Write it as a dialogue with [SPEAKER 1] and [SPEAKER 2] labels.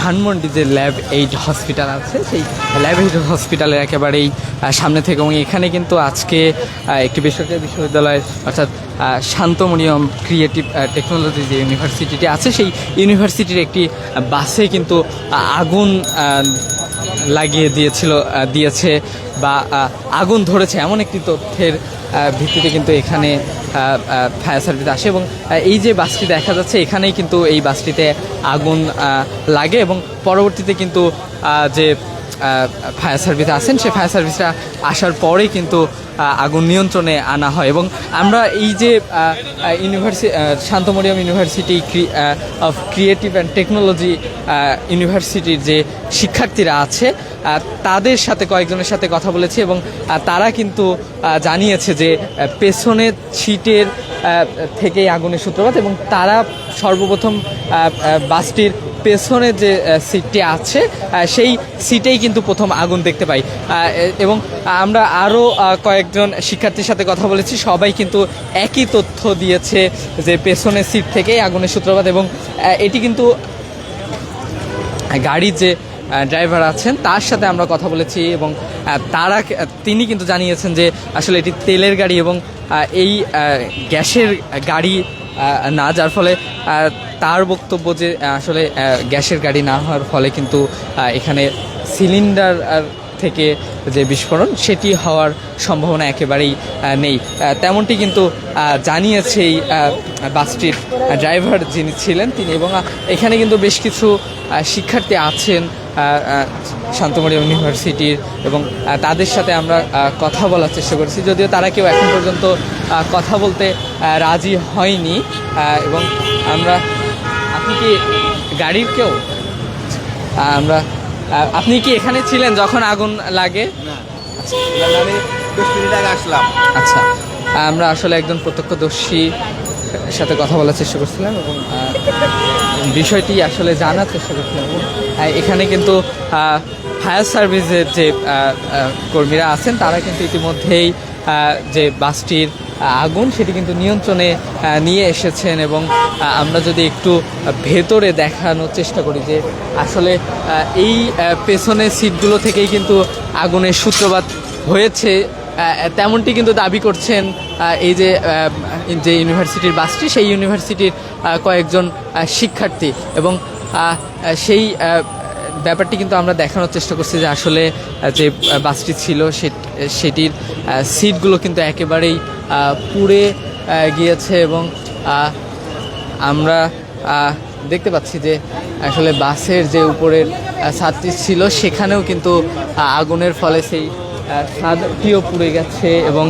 [SPEAKER 1] ধানমন্ডি যে lab aid hospital আছে। সেই ল্যাব এইড হসপিটালের একেবারেই সামনে থেকে এবং এখানে কিন্তু আজকে একটি বেসরকারি বিশ্ববিদ্যালয় অর্থাৎ শান্তমনিয়ম ক্রিয়েটিভ টেকনোলজি যে ইউনিভার্সিটিটি আছে, সেই ইউনিভার্সিটির একটি বাসে কিন্তু আগুন লাগিয়ে দিয়েছিল দিয়েছে বা আগুন ধরেছে এমন একটি তথ্যের ভিত্তিতে কিন্তু এখানে ফায়ার সার্ভিস আসে এবং এই যে বাসটি দেখা যাচ্ছে, এখানেই কিন্তু এই বাসটিতে আগুন লাগে এবং পরবর্তীতে কিন্তু যে ফায়ার সার্ভিস আসেন সেই ফায়ার সার্ভিসটা আসার পরেই কিন্তু আগুন নিয়ন্ত্রণে আনা হয় এবং আমরা এই যে university Shanto Mariam university of creative and technology ইউনিভার্সিটির যে শিক্ষার্থীরা আছে তাদের সাথে কয়েকজনের সাথে কথা বলেছি এবং তারা কিন্তু জানিয়েছে যে পেছনের সিটের থেকেই আগুনের সূত্রপাত এবং তারা সর্বপ্রথম বাসটির পেছনে যে সিটটি আছে সেই সিটেই কিন্তু প্রথম আগুন দেখতে পাই। এবং আমরা আরও কয়েকজন শিক্ষার্থীর সাথে কথা বলেছি। সবাই কিন্তু একই তথ্য দিয়েছে যে, পেছনের সিট থেকেই আগুনের সূত্রপাত এবং এটি কিন্তু গাড়ির যে ড্রাইভার আছেন, তার সাথে আমরা কথা বলেছি এবং তারা, তিনি কিন্তু জানিয়েছেন যে, আসলে এটি তেলের গাড়ি এবং এই গ্যাসের গাড়ি না, যার ফলে তার বক্তব্য যে আসলে গ্যাসের গাড়ি না হওয়ার ফলে কিন্তু এখানে সিলিন্ডার আর থেকে যে বিস্ফোরণ, সেটি হওয়ার সম্ভাবনা একেবারেই নেই। তেমনটি কিন্তু জানিয়েছে এই বাসটির ড্রাইভার যিনি ছিলেন তিনি এবং এখানে কিন্তু বেশ কিছু শিক্ষার্থী আছেন শান্তমারি ইউনিভার্সিটির এবং তাদের সাথে আমরা কথা বলার চেষ্টা করেছি। যদিও তারা কেউ এখন পর্যন্ত কথা বলতে রাজি হয়নি এবং আমরা আপনি কি গাড়ির কেউ? আমরা আপনি কি এখানে ছিলেন যখন আগুন লাগে?
[SPEAKER 2] আমি দশ মিনিট আগে আসলাম।
[SPEAKER 1] আচ্ছা আমরা আসলে একজন প্রত্যক্ষদর্শী সাথে কথা বলার চেষ্টা করছিলাম এবং বিষয়টি আসলে জানার চেষ্টা করছিলাম। এখানে কিন্তু ফায়ার সার্ভিসের যে কর্মীরা আছেন তারা কিন্তু ইতিমধ্যেই আহ, যে বাসটির আগুন সেটি কিন্তু নিয়ন্ত্রণে নিয়ে এসেছেন এবং আমরা যদি একটু ভেতরে দেখানোর চেষ্টা করি যে আসলে এই পেছনের সিটগুলো থেকেই কিন্তু আগুনের সূত্রপাত হয়েছে তেমনটি কিন্তু দাবি করছেন এই যে যে ইউনিভার্সিটির বাসটি, সেই ইউনিভার্সিটির কয়েকজন শিক্ষার্থী এবং সেই ব্যাপারটি কিন্তু আমরা দেখানোর চেষ্টা করছি যে আসলে যে বাসটি ছিল সেটির সিটগুলো কিন্তু একেবারেই পুড়ে গিয়েছে এবং আমরা দেখতে পাচ্ছি যে আসলে বাসের যে উপরের ছাদটি ছিল সেখানেও কিন্তু আগুনের ফলে সেই ছাদটিও পুড়ে গেছে এবং